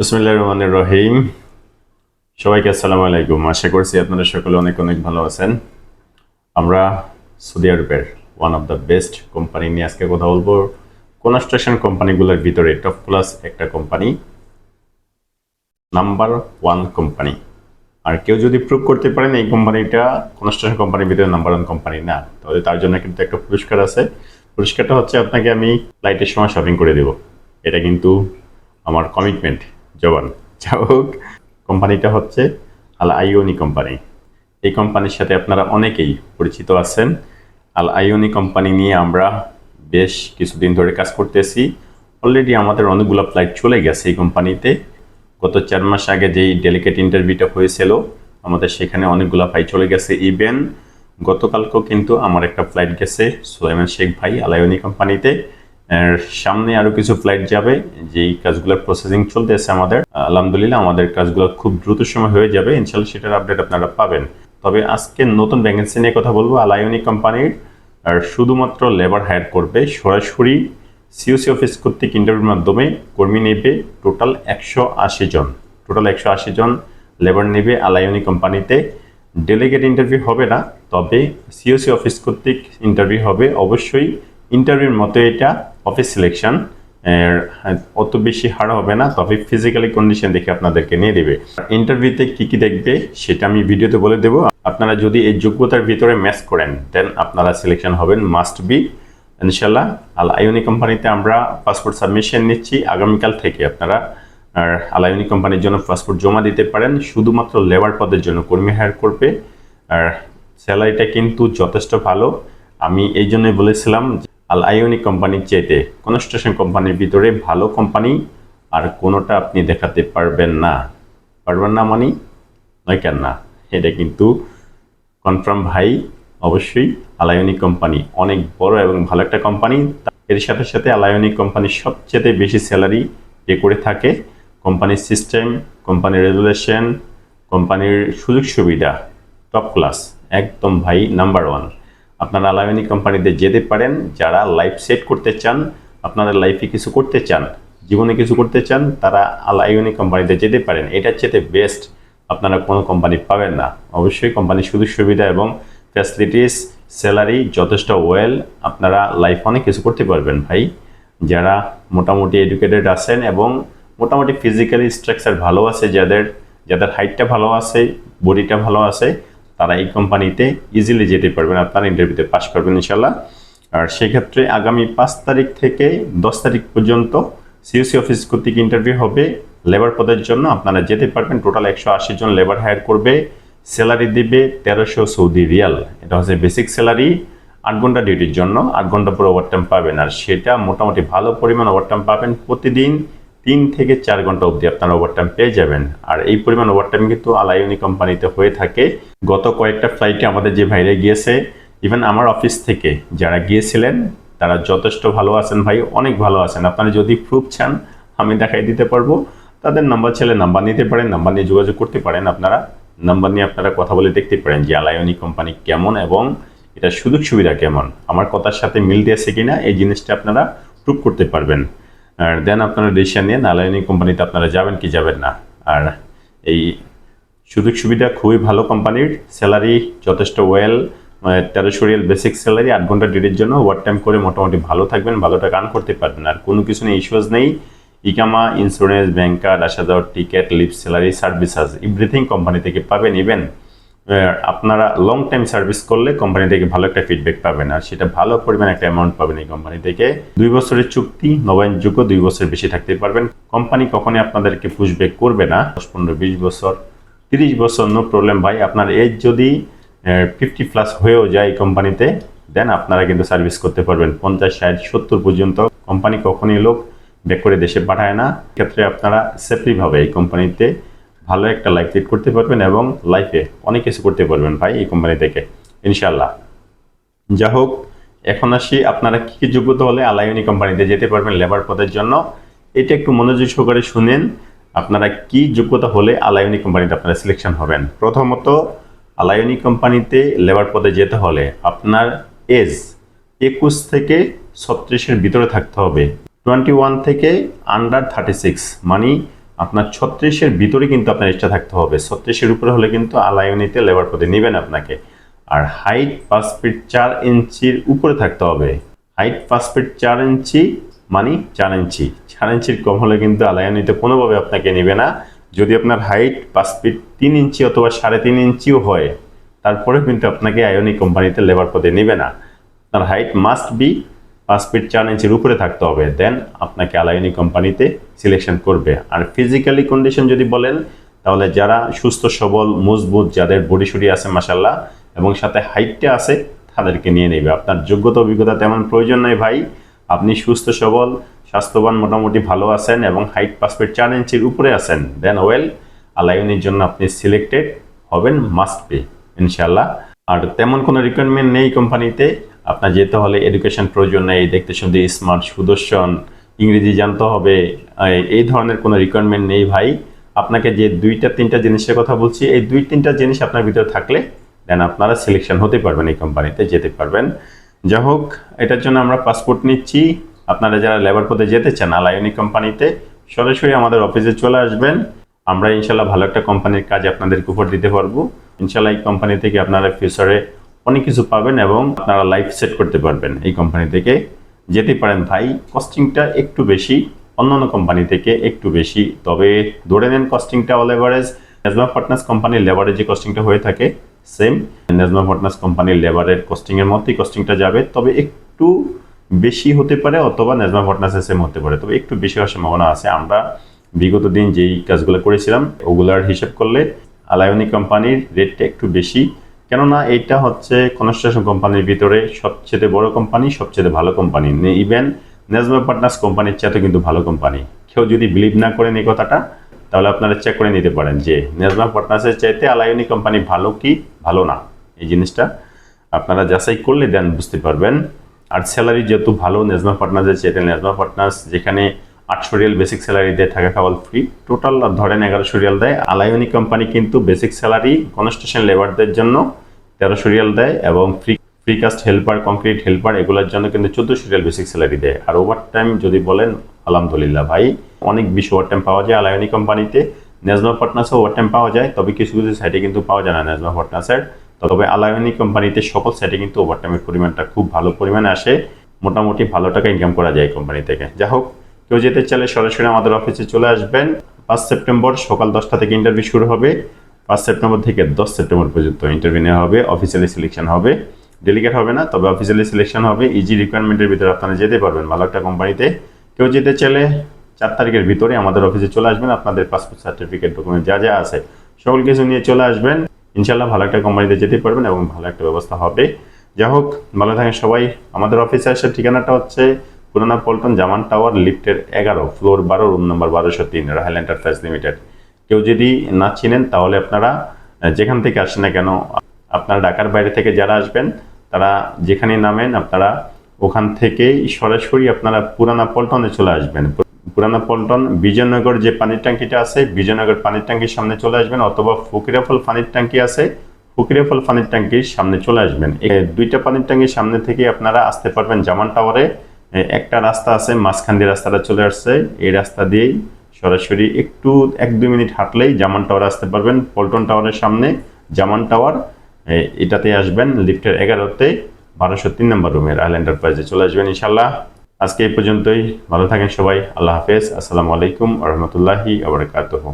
বিসমুল্লাহ রহমান রহিম। সবাইকে আসসালামু আলাইকুম। আশা করছি আপনারা সকলে অনেক অনেক ভালো আছেন। আমরা সৌদি আরবের one of the best company নিয়ে আজকে কথা বলব। কনস্ট্রাকশন কোম্পানিগুলোর ভিতরে টপ ক্লাস একটা কোম্পানি নাম্বার ওয়ান কোম্পানি আর কেউ যদি প্রুভ করতে পারেন এই কোম্পানিটা কনস্ট্রাকশন কোম্পানির ভিতরে নাম্বার ওয়ান কোম্পানি না, তাহলে তার জন্য কিন্তু একটা পুরস্কার আছে। পুরস্কারটা হচ্ছে আপনাকে আমি ফ্লাইটের সময় শপিং করে দেব। এটা কিন্তু আমার কমিটমেন্ট জবান। যা হোক, কোম্পানিটা হচ্ছে আল আইওনি কোম্পানি। এই কোম্পানির সাথে আপনারা অনেকেই পরিচিত আছেন। আল আইওনি কোম্পানি নিয়ে আমরা বেশ কিছুদিন ধরে কাজ করতেছি। অলরেডি আমাদের অনেকগুলো ফ্লাইট চলে গেছে এই কোম্পানিতে। গত চার মাস আগে যেই ডেলিকেট ইন্টারভিউটা হয়েছিল, আমাদের সেখানে অনেকগুলো ফ্লাইট চলে গেছে। ইভেন গতকালকেও কিন্তু আমার একটা ফ্লাইট গেছে, সুলাইমান শেখ ভাই আলায়নি কোম্পানিতে। সামনে আরও কিছু ফ্লাইট যাবে, যেই কাজগুলোর প্রসেসিং চলতেছে আমাদের। আলহামদুলিল্লাহ, আমাদের কাজগুলো খুব দ্রুত সময় হয়ে যাবে। ইনশাল্লাহ সেটার আপডেট আপনারা পাবেন। তবে আজকে নতুন ভ্যাকেন্সি নিয়ে কথা বলব আলায়নি কোম্পানির আর শুধুমাত্র লেবার হায়ার করবে, সরাসরি সিওসি অফিস কর্তৃক ইন্টারভিউর মাধ্যমে কর্মী নেবে টোটাল একশো আশি জন। টোটাল একশো আশি জন লেবার নেবে আলায়নি কোম্পানিতে ডেলিগেট ইন্টারভিউ হবে না, তবে সিওসি অফিস কর্তৃক ইন্টারভিউ হবে। অবশ্যই ইন্টারভিউর মতো এটা অফিস সিলেকশন অত বেশি হার হবে না, তবে ফিজিক্যালি কন্ডিশন দেখে আপনাদেরকে নিয়ে দেবে ইন্টারভিউতে কি কি দেখবে সেটা আমি ভিডিওতে বলে দেবো। আপনারা যদি এই যোগ্যতার ভিতরে ম্যাচ করেন দেন আপনারা সিলেকশন হবেন মাস্ট বি ইনশাল্লাহ আল আইওনি কোম্পানিতে আমরা পাসপোর্ট সাবমিশন নিচ্ছি। আগামীকাল থেকে আপনারা, আর আলাইনি কোম্পানির জন্য পাসপোর্ট জমা দিতে পারেন। শুধুমাত্র লেবার পদের জন্য কর্মী হায়ার করবে। আর স্যালারিটা কিন্তু যথেষ্ট ভালো। আমি এই জন্যই বলেছিলাম আল আইওনি কোম্পানির চেয়েতে কনস্ট্রাকশন কোম্পানির ভিতরে ভালো কোম্পানি আর কোনোটা আপনি দেখাতে পারবেন না। পারবেন না মানে? নয় কেন না? এটা কিন্তু কনফার্ম ভাই, অবশ্যই আলায়নি কোম্পানি অনেক বড় এবং ভালো একটা কোম্পানি। এর সাথে সাথে আলায়নি কোম্পানি সবচেয়ে বেশি স্যালারি পে করে থাকে। কোম্পানির সিস্টেম, কোম্পানির রেগুলেশন কোম্পানির সুযোগ সুবিধা, টপ ক্লাস, একদম ভাই নাম্বার ওয়ান। আপনারা আলায়নি কোম্পানিতে যেতে পারেন, যারা লাইফ সেট করতে চান আপনারা লাইফে কিছু করতে চান, জীবনে কিছু করতে চান, তারা আলায়নি কোম্পানিতে যেতে পারেন। এটার চেয়ে বেস্ট আপনারা কোনো কোম্পানি পাবেন না। অবশ্যই কোম্পানির সুযোগ, সুবিধা এবং ফ্যাসিলিটিস স্যালারি যথেষ্ট ওয়েল আপনারা লাইফ অনেক কিছু করতে পারবেন ভাই। যারা মোটামুটি এডুকেটেড আছেন এবং মোটামুটি ফিজিক্যালি স্ট্রাকচার ভালো আছে যাদের যাদের হাইটটা ভালো আছে বডিটা ভালো আছে তারা এই কোম্পানিতে ইজিলি যেতে পারবেন আপনারা ইন্টারভিউতে পাস করবেন ইনশাল্লাহ আর সেক্ষেত্রে আগামী পাঁচ তারিখ থেকে দশ তারিখ পর্যন্ত সিওসি অফিস কর্তৃক ইন্টারভিউ হবে। লেবার পদের জন্য আপনারা যেতে পারবেন টোটাল একশো আশি জন লেবার হায়ার করবে স্যালারি দিবে তেরোশো সৌদি রিয়াল। এটা হচ্ছে বেসিক স্যালারি আট ঘণ্টা ডিউটির জন্য, আট ঘণ্টা পরে ওভারটাইম পাবেন। আর সেটা মোটামুটি ভালো পরিমাণ ওভারটাইম পাবেন প্রতিদিন। তিন থেকে চার ঘণ্টা অবধি আপনারা ওভারটাইম পেয়ে যাবেন। আর এই পরিমাণ ওভারটাইম কিন্তু আলাইনি কোম্পানিতে হয়ে থাকে। গত কয়েকটা ফ্লাইটে আমাদের যে ভাইরে গিয়েছে ইভেন আমার অফিস থেকে যারা গিয়েছিলেন, তারা যথেষ্ট ভালো আছেন ভাই, অনেক ভালো আছেন। আপনারা যদি প্রুফ চান, আমি দেখাই দিতে পারব। তাদের নাম্বার ছেলে নাম্বার নিতে পারেন নাম্বার নিয়ে যোগাযোগ করতে পারেন। আপনারা নাম্বার নিয়ে আপনারা কথা বলে দেখতে পারেন যে আলায়নি কোম্পানি কেমন এবং এটা সুযোগ সুবিধা কেমন। আমার কথার সাথে মিল দিয়েছে কিনা, এই জিনিসটা আপনারা প্রুভ করতে পারবেন। আর দেন আপনারা ডিসিশন নিয়ে আলায়নি কোম্পানিতে আপনারা যাবেন কি যাবেন না। আর এই সুযোগ সুবিধা খুবই ভালো কোম্পানির স্যালারি যথেষ্ট ওয়েল তেরোশো রিয়াল বেসিক স্যালারি আট ঘণ্টা ডিউটির জন্য ওয়ার টাইম করে মোটামুটি ভালো থাকবেন, ভালো টাকা আর্ন করতে পারবেন। আর কোনো কিছু নিয়ে ইস্যুজ নেই। ইকামা ইন্স্যুরেন্স ব্যাংক কার্ড আসা যাওয়ার ticket leave salary services everything company থেকে পাবেন। ইভেন আপনারা লং টাইম সার্ভিস করলে কোম্পানি থেকে ভালো একটা ফিডব্যাক পাবেন আর সেটা ভালো পরিমাণ একটা অ্যামাউন্ট পাবেন এই কোম্পানি থেকে। দুই বছরের চুক্তি নবায়নযোগ্য দুই বছর বেশি থাকতে পারবেন। কোম্পানি কখনই আপনাদেরকে পুশব্যাক করবে না। দশ, পনেরো, বিশ বছর, তিরিশ বছর নো প্রবলেম ভাই। আপনার এজ যদি ফিফটি প্লাস হয়েও যায় কোম্পানিতে দেন আপনারা কিন্তু সার্ভিস করতে পারবেন। পঞ্চাশ, ষাট, সত্তর পর্যন্ত কোম্পানি কখনই লোক ব্যাক করে দেশে পাঠায় না। ক্ষেত্রে আপনারা সেফলিভাবে এই কোম্পানিতে ভালো একটা লাইফ লিড করতে পারবেন এবং লাইফে অনেক কিছু করতে পারবেন ভাই এই কোম্পানি থেকে ইনশাল্লাহ যা হোক, এখন আসি আপনারা কী কী যোগ্যতা হলে আলাইনি কোম্পানিতে যেতে পারবেন লেবার পদের জন্য। এটা একটু মনোযোগ সহকারে শুনেন, আপনারা কি যোগ্যতা হলে আলাইনি কোম্পানিতে আপনারা সিলেকশন হবেন। প্রথমত আলাইনি কোম্পানিতে লেবার পদে যেতে হলে আপনার এজ একুশ থেকে ছত্রিশের ভিতরে থাকতে হবে। টোয়েন্টি ওয়ান থেকে আন্ডার থার্টি সিক্স মানে আপনার ছত্রিশের ভিতরে কিন্তু আপনার এক্সট্রা থাকতে হবে। ছত্রিশের উপরে হলে কিন্তু আলায়নিতে লেবার পদে নেবেন আপনাকে। আর হাইট পাঁচ ফিট চার ইঞ্চির উপরে থাকতে হবে। হাইট পাঁচ ফিট চার ইঞ্চি মানে চার ইঞ্চি। চার ইঞ্চির কম হলে কিন্তু আলায়নিতে কোনোভাবে আপনাকে নেবে না। যদি আপনার হাইট পাঁচ ফিট তিন ইঞ্চি অথবা সাড়ে তিন ইঞ্চিও হয় তারপরে কিন্তু আপনাকে আয়নিক কোম্পানিতে লেবার পদে নেবে না। আপনার হাইট মাস্ট বি পাঁচ চার ইঞ্চির উপরে থাকতে হবে। দেন আপনাকে আলায়নি কোম্পানিতে সিলেকশন করবে। আর ফিজিক্যালি কন্ডিশন যদি বলেন, তাহলে যারা সুস্থ, সবল, মজবুত, যাদের বডি শডি আছে মাসাল্লাহ এবং সাথে হাইটটা আছে, তাদেরকে নিয়ে নেবে। আপনার যোগ্যতা, অভিজ্ঞতা তেমন প্রয়োজন নাই ভাই। আপনি সুস্থ, সবল, স্বাস্থ্যবান, মোটামুটি ভালো আছেন এবং হাইট পাঁচ চার ইঞ্চির উপরে আছেন। দেন ওয়েল আলায়নির জন্য আপনি সিলেক্টেড হবেন মাস্ট পে ইনশাল্লাহ আর তেমন কোনো রিকোয়ারমেন্ট নেই কোম্পানিতে আপনার যেতে হলে এডুকেশন প্রয়োজন নেই, দেখতে শুনতে স্মার্ট সুদর্শন, ইংরেজি জানতে হবে, এই- ধরনের কোনো রিকোয়ারমেন্ট নেই ভাই। আপনাকে যে দুইটা, তিনটা জিনিসের কথা বলছি, এই দুই, তিনটা জিনিস আপনার ভিতরে থাকলে দেন আপনারা সিলেকশন হতে পারবেন এই কোম্পানিতে যেতে পারবেন। যা হোক, এটার জন্য আমরা পাসপোর্ট নিচ্ছি। আপনারা যারা লেবার পদে যেতে চান আলায়নি কোম্পানিতে সরাসরি আমাদের অফিসে চলে আসবেন। আমরা ইনশাল্লাহ ভালো একটা কোম্পানির কাজ আপনাদেরকে উপর দিতে পারব। ইনশাল্লাহ এই কোম্পানি থেকে আপনারা ফিউচারে অনেক কিছু পাবেন এবং আপনারা লাইফ সেট করতে পারবেন এই কোম্পানি থেকে। যেতে পারেন ভাই কস্টিংটা একটু বেশি, অন্যান্য কোম্পানি থেকে একটু বেশি। তবে ধরে নেন কস্টিংটা অল এভারেজ নেজমা পার্টনার্স কোম্পানির লেবারের যে কস্টিংটা হয়ে থাকে সেম নেজমা পার্টনার্স কোম্পানির লেবারের কস্টিংয়ের মধ্যেই কস্টিংটা যাবে। তবে একটু বেশি হতে পারে অথবা নেজমা পার্টনার্সের সেম হতে পারে। তবে একটু বেশি হওয়ার সম্ভাবনা আছে। আমরা বিগত দিন যেই কাজগুলো করেছিলাম, ওগুলার হিসেব করলে আলায়নি কোম্পানির রেটটা একটু বেশি। কেননা এটা হচ্ছে কনস্ট্রাকশন কোম্পানির ভিতরে সবচেয়ে বড় কোম্পানি, সবচেয়ে ভালো কোম্পানি। ইভেন নেজমা পার্টনার্স কোম্পানির চেয়ে কিন্তু ভালো কোম্পানি। কেউ যদি বিলিভ না করেন এই কথাটা, তাহলে আপনারা চেক করে নিতে পারেন যে নেজমা পার্টনার্সের চাইতে আলায়নি কোম্পানি ভালো কি, ভালো না। এই জিনিসটা আপনারা যাচাই করলে দেন বুঝতে পারবেন। আর স্যালারি যেহেতু ভালো নেজমা পার্টনার্সের চাইতে নেজমা পার্টনার্স যেখানে আটশো রিয়াল বেসিক স্যালারি দেয়, থাকা খাওয়াল ফ্রি টোটাল ধরেন এগারোশো রিয়াল দেয়। আলায়নি কোম্পানি কিন্তু বেসিক স্যালারি কনস্ট্রাকশন লেবারদের জন্য তেরোশো রিয়াল দেয় এবং free free cast helper concrete helper এগুলোর জন্য কিন্তু চোদ্দোশো রিয়াল বেসিক স্যালারি দেয়। আর ওভার টাইম যদি বলেন, আলহামদুলিল্লাহ ভাই, অনেক বেশি ওভার টাইম পাওয়া যায় আলায়নি কোম্পানিতে নেজমা পার্টনার্সে ওভার টাইম পাওয়া যায়, তবে কিছু কিছু সাইটে কিন্তু পাওয়া যায় না নেজমা পার্টনার্সের তবে আলায়নি কোম্পানিতে সকল সাইটে কিন্তু ওভার টাইমের পরিমাণটা খুব ভালো পরিমাণে আসে। মোটামুটি ভালো টাকা ইনকাম করা যায় কোম্পানি থেকে। যা হোক কেউ যেতে চাইলে সরাসরি আমাদের অফিসে চলে আসবেন। পাঁচ সেপ্টেম্বর সকাল দশটা থেকে ইন্টারভিউ শুরু হবে। পাঁচ সেপ্টেম্বর থেকে দশ সেপ্টেম্বর পর্যন্ত ইন্টারভিউ নেওয়া হবে। অফিসিয়ালি সিলেকশন হবে। ডেলিগেট হবে না, তবে অফিসিয়ালি সিলেকশন হবে। ইজি রিকোয়ারমেন্টের ভিতরে আপনারা যেতে পারবেন ভালো একটা কোম্পানিতে। কেউ যেতে চাইলে চার তারিখের ভিতরে আমাদের অফিসে চলে আসবেন। আপনাদের পাসপোর্ট সার্টিফিকেট ডকুমেন্ট যা যা আছে, সকল কিছু নিয়ে চলে আসবেন। ইনশাল্লাহ ভালো একটা কোম্পানিতে যেতে পারবেন এবং ভালো একটা ব্যবস্থা হবে। যাই হোক, ভালো থাকেন সবাই। আমাদের অফিসে আসার ঠিকানাটা হচ্ছে পুরানা পল্টন জামান টাওয়ার লিফটের এগারো, ফ্লোর বারো, রুম নম্বর বারোশো তিন রাহেল এন্টারপ্রাইজ লিমিটেড। কেউ যদি না চিনেন, তাহলে আপনারা যেখান থেকে আসেন না কেন, আপনারা ঢাকার বাইরে থেকে যারা আসবেন, তারা যেখানে নামেন, আপনারা ওখান থেকেই সরাসরি আপনারা পুরানা পল্টনে চলে আসবেন। পুরানা পল্টন, বিজয়নগর যে পানির ট্যাঙ্কিটা আছে, বিজয়নগর পানির ট্যাঙ্কির সামনে চলে আসবেন, অথবা ফকিরাফল পানির ট্যাঙ্কি আছে, ফকিরাফল পানির ট্যাঙ্কির সামনে চলে আসবেন। দুইটা পানির ট্যাঙ্কির সামনে থেকে আপনারা আসতে পারবেন জামান টাওয়ারে। একটা রাস্তা আছে, মাঝখান দিয়ে রাস্তাটা চলে আসছে। এই রাস্তা দিয়েই সরাসরি একটু এক দুই মিনিট হাঁটলেই জামান টাওয়ার আসতে পারবেন। পল্টন টাওয়ারের সামনে জামান টাওয়ার এটাতে আসবেন। লিফটের এগারোতে বারোশো তিন নম্বর রুমের আইল এন্টারপ্রাইজে চলে আসবেন ইনশাল্লাহ। আজকে এই পর্যন্তই। ভালো থাকেন সবাই। আল্লাহ হাফেজ। আসসালামু আলাইকুম রহমতুল্লাহি আবরকাতহ